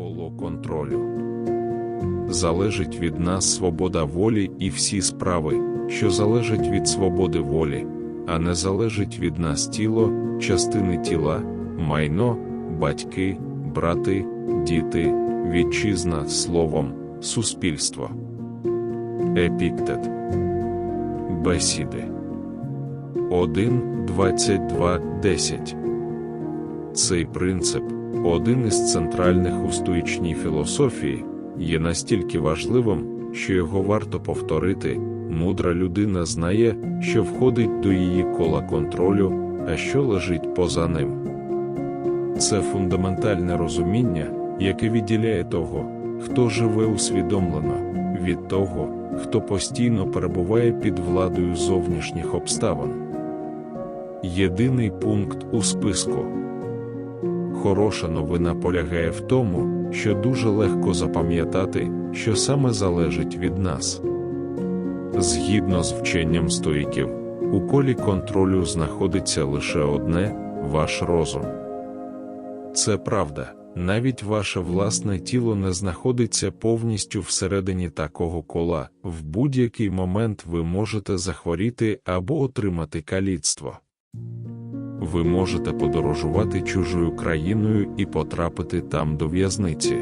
коло контролю. Залежить від нас свобода волі і всі справи, що залежать від свободи волі, а не залежить від нас тіло, частини тіла, майно, батьки, брати, діти, вітчизна словом, суспільство. Епіктет. Бесіди 1, 22, 10 Цей принцип, один із центральних у стоїчній філософії, є настільки важливим, що його варто повторити. Мудра людина знає, що входить до її кола контролю, а що лежить поза ним. Це фундаментальне розуміння, яке відділяє того, хто живе усвідомлено, від того, хто постійно перебуває під владою зовнішніх обставин. Єдиний пункт у списку. Хороша новина полягає в тому, що дуже легко запам'ятати, що саме залежить від нас. Згідно з вченням стоїків, у колі контролю знаходиться лише одне ваш розум. Це правда, навіть ваше власне тіло не знаходиться повністю всередині такого кола, в будь-який момент ви можете захворіти або отримати каліцтво. Ви можете подорожувати чужою країною і потрапити там до в'язниці.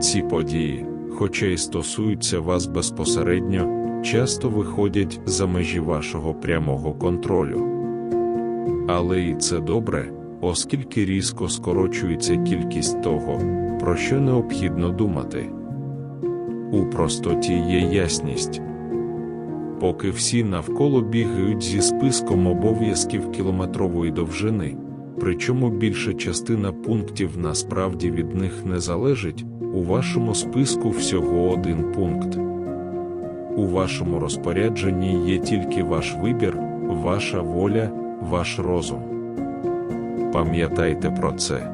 Ці події, хоча й стосуються вас безпосередньо, часто виходять за межі вашого прямого контролю. Але і це добре, оскільки різко скорочується кількість того, про що необхідно думати. У простоті є ясність. Поки всі навколо бігають зі списком обов'язків кілометрової довжини, причому більша частина пунктів насправді від них не залежить, у вашому списку всього один пункт. У вашому розпорядженні є тільки ваш вибір, ваша воля, ваш розум. Пам'ятайте про це.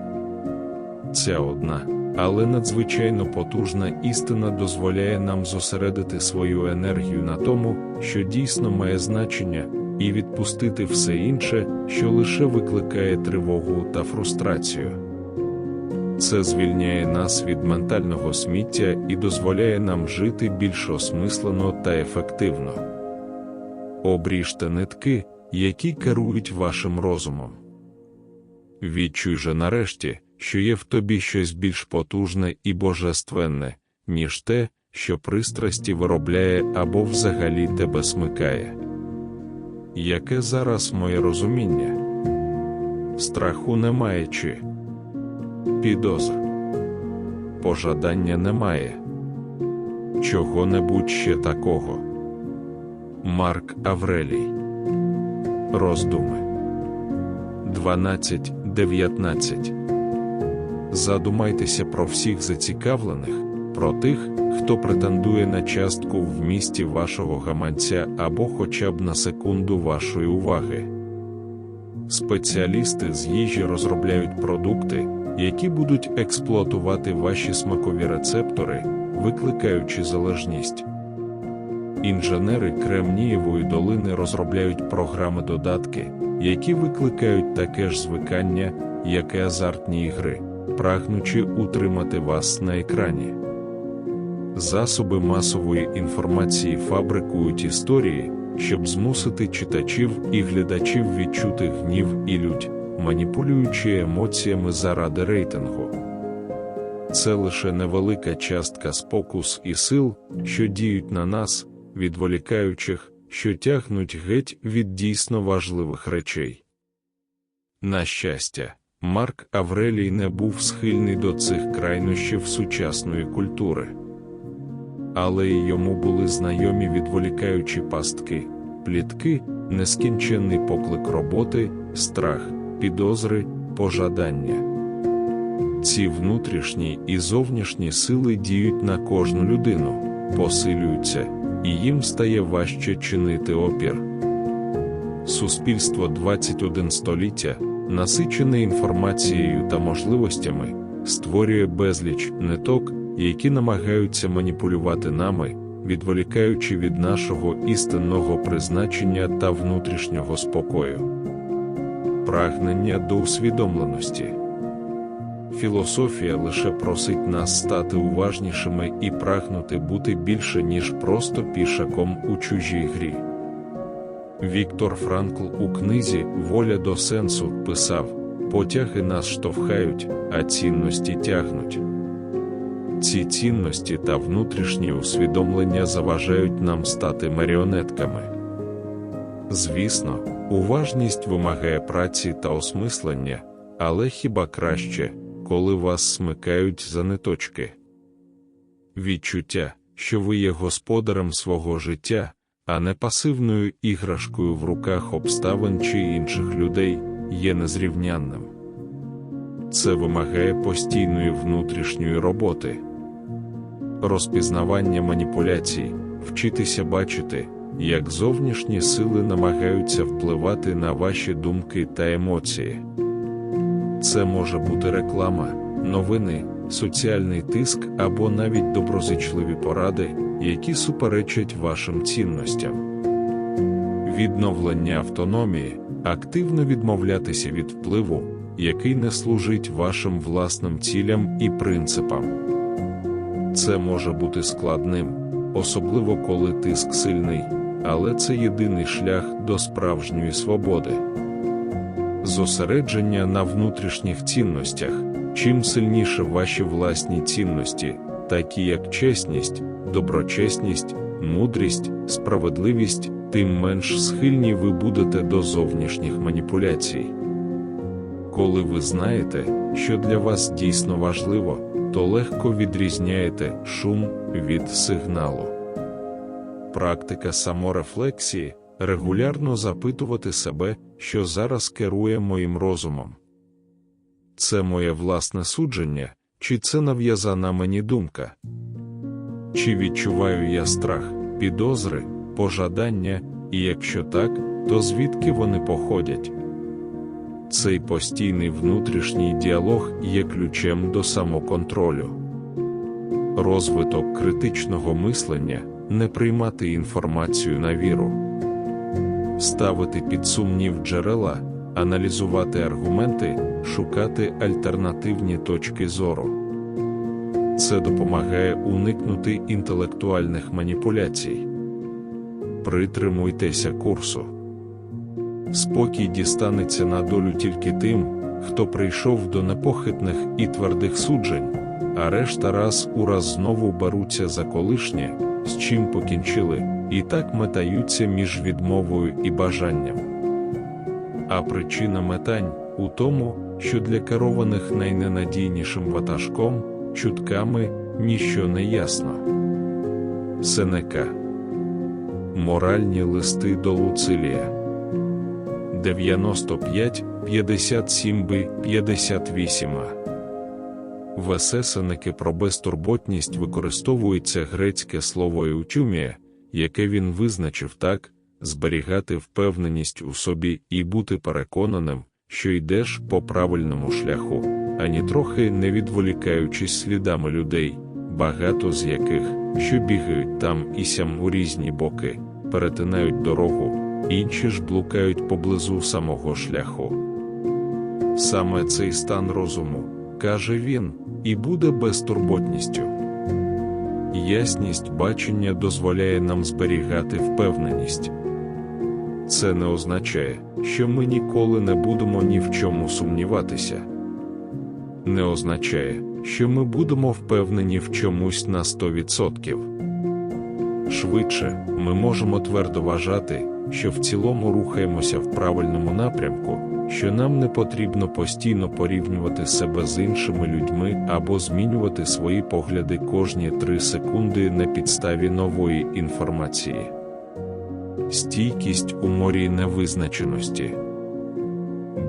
Ця одна, але надзвичайно потужна істина дозволяє нам зосередити свою енергію на тому, що дійсно має значення, і відпустити все інше, що лише викликає тривогу та фрустрацію. Це звільняє нас від ментального сміття і дозволяє нам жити більш осмислено та ефективно. Обріжте нитки, які керують вашим розумом. Відчуй же нарешті, що є в тобі щось більш потужне і божественне, ніж те, що пристрасті виробляє або взагалі тебе смикає. Яке зараз моє розуміння? Страху немає чи підозр. Пожадання немає. Чого-небудь ще такого. Марк Аврелій. Роздуми 12.19 Задумайтеся про всіх зацікавлених, про тих, хто претендує на частку в місті вашого гаманця або хоча б на секунду вашої уваги. Спеціалісти з їжі розробляють продукти, які будуть експлуатувати ваші смакові рецептори, викликаючи залежність. Інженери Кремнієвої долини розробляють програми додатки, які викликають таке ж звикання, як і азартні ігри, прагнучи утримати вас на екрані. Засоби масової інформації фабрикують історії, щоб змусити читачів і глядачів відчути гнів і лють, маніпулюючи емоціями заради рейтингу. Це лише невелика частка спокус і сил, що діють на нас, відволікаючих, що тягнуть геть від дійсно важливих речей. На щастя, Марк Аврелій не був схильний до цих крайнощів сучасної культури. Але й йому були знайомі відволікаючі пастки, плітки, нескінченний поклик роботи, страх, підозри, пожадання. Ці внутрішні і зовнішні сили діють на кожну людину, посилюються, і їм стає важче чинити опір. Суспільство 21 століття, насичене інформацією та можливостями, створює безліч ниток, які намагаються маніпулювати нами, відволікаючи від нашого істинного призначення та внутрішнього спокою. Прагнення до усвідомленості. філософія лише просить нас стати уважнішими і прагнути бути більше, ніж просто пішаком у чужій грі. Віктор Франкл у книзі Воля до сенсу писав: потяги нас штовхають, а цінності тягнуть. Ці цінності та внутрішні усвідомлення заважають нам стати маріонетками. Звісно, уважність вимагає праці та осмислення, але хіба краще, коли вас смикають за ниточки? Відчуття, що ви є господарем свого життя, а не пасивною іграшкою в руках обставин чи інших людей, є незрівнянним. Це вимагає постійної внутрішньої роботи, розпізнавання маніпуляцій, вчитися бачити, як зовнішні сили намагаються впливати на ваші думки та емоції. Це може бути реклама, новини, соціальний тиск або навіть доброзичливі поради, які суперечать вашим цінностям. Відновлення автономії активно відмовлятися від впливу, який не служить вашим власним цілям і принципам. Це може бути складним, особливо коли тиск сильний, але це єдиний шлях до справжньої свободи. Зосередження на внутрішніх цінностях. Чим сильніше ваші власні цінності, такі як чесність, доброчесність, мудрість, справедливість, тим менш схильні ви будете до зовнішніх маніпуляцій. Коли ви знаєте, що для вас дійсно важливо, то легко відрізняєте шум від сигналу. Практика саморефлексії регулярно запитувати себе, що зараз керує моїм розумом. Це моє власне судження, чи це нав'язана мені думка? Чи відчуваю я страх, підозри, пожадання, і якщо так, то звідки вони походять? Цей постійний внутрішній діалог є ключем до самоконтролю. Розвиток критичного мислення не приймати інформацію на віру, ставити під сумнів джерела, аналізувати аргументи, шукати альтернативні точки зору. Це допомагає уникнути інтелектуальних маніпуляцій. Притримуйтеся курсу. Спокій дістанеться на долю тільки тим, хто прийшов до непохитних і твердих суджень, а решта раз у раз знову беруться за колишнє, з чим покінчили, і так метаються між відмовою і бажанням. А причина метань у тому, що для керованих найненадійнішим ватажком, чутками ніщо не ясно. Сенека. Моральні листи до Луцилія. 95 57 б 58 В есесеники про безтурботність використовується грецьке слово еутюмія, яке він визначив так зберігати впевненість у собі і бути переконаним, що йдеш по правильному шляху, ані трохи не відволікаючись слідами людей, багато з яких, що бігають там і сям у різні боки, перетинають дорогу, інші ж блукають поблизу самого шляху. Саме цей стан розуму, каже він, і буде безтурботністю. Ясність бачення дозволяє нам зберігати впевненість. Це не означає, що ми ніколи не будемо ні в чому сумніватися. Не означає, що ми будемо впевнені в чомусь на 100%. Швидше, ми можемо твердо вважати, що в цілому рухаємося в правильному напрямку, що нам не потрібно постійно порівнювати себе з іншими людьми або змінювати свої погляди кожні 3 секунди на підставі нової інформації стійкість у морі невизначеності.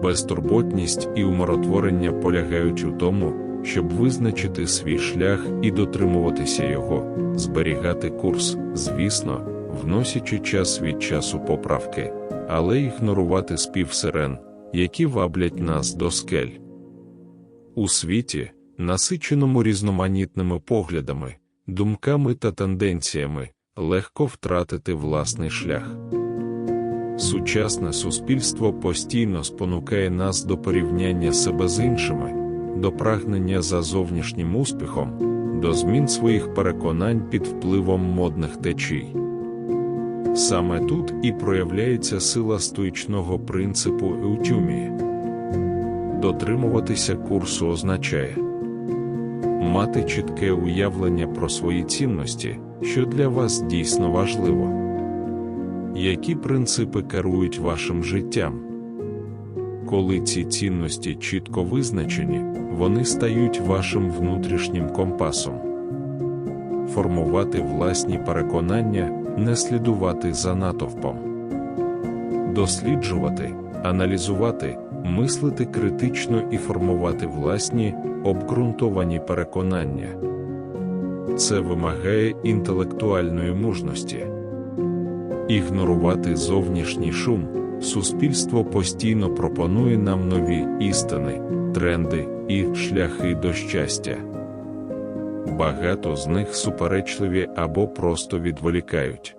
Безтурботність і умиротворення полягають у тому, щоб визначити свій шлях і дотримуватися його, зберігати курс, звісно, вносячи час від часу поправки, але ігнорувати спів сирен, які ваблять нас до скель. У світі, насиченому різноманітними поглядами, думками та тенденціями, легко втратити власний шлях. Сучасне суспільство постійно спонукає нас до порівняння себе з іншими, до прагнення за зовнішнім успіхом, до змін своїх переконань під впливом модних течій. Саме тут і проявляється сила стоїчного принципу еутюмії. Дотримуватися курсу означає мати чітке уявлення про свої цінності, що для вас дійсно важливо. Які принципи керують вашим життям? Коли ці цінності чітко визначені, вони стають вашим внутрішнім компасом. Формувати власні переконання, не слідувати за натовпом, досліджувати, аналізувати, мислити критично і формувати власні обґрунтовані переконання. Це вимагає інтелектуальної мужності. Ігнорувати зовнішній шум. Суспільство постійно пропонує нам нові істини, тренди і шляхи до щастя. Багато з них суперечливі або просто відволікають.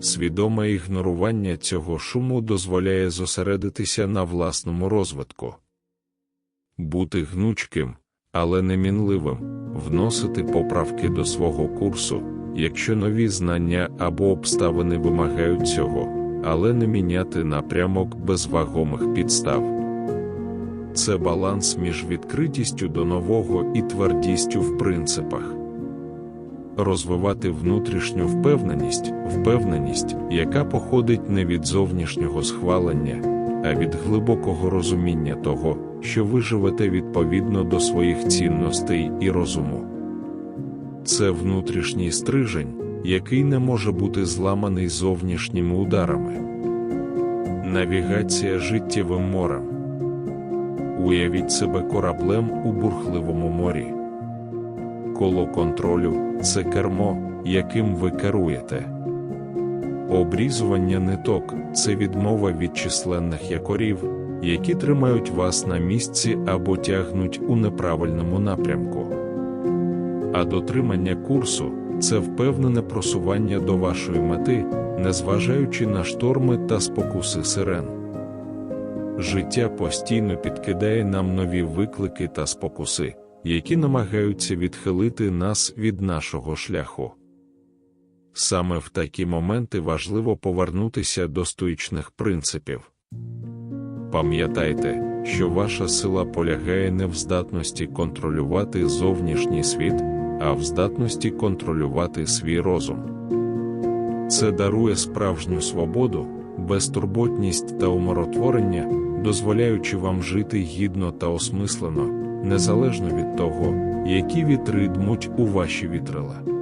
Свідоме ігнорування цього шуму дозволяє зосередитися на власному розвитку, бути гнучким, але не мінливим, вносити поправки до свого курсу, якщо нові знання або обставини вимагають цього але не міняти напрямок без вагомих підстав. Це баланс між відкритістю до нового і твердістю в принципах. Розвивати внутрішню впевненість, впевненість, яка походить не від зовнішнього схвалення, а від глибокого розуміння того, що ви живете відповідно до своїх цінностей і розуму. Це внутрішній стрижень який не може бути зламаний зовнішніми ударами. Навігація життєвим морем. Уявіть себе кораблем у бурхливому морі. Коло контролю це кермо, яким ви керуєте. Обрізування ниток це відмова від численних якорів, які тримають вас на місці або тягнуть у неправильному напрямку. А дотримання курсу це впевнене просування до вашої мети, незважаючи на шторми та спокуси сирен. Життя постійно підкидає нам нові виклики та спокуси, які намагаються відхилити нас від нашого шляху. Саме в такі моменти важливо повернутися до стоїчних принципів. Пам'ятайте, що ваша сила полягає не в здатності контролювати зовнішній світ а в здатності контролювати свій розум. Це дарує справжню свободу, безтурботність та умиротворення, дозволяючи вам жити гідно та осмислено, незалежно від того, які вітри дмуть у ваші вітрила.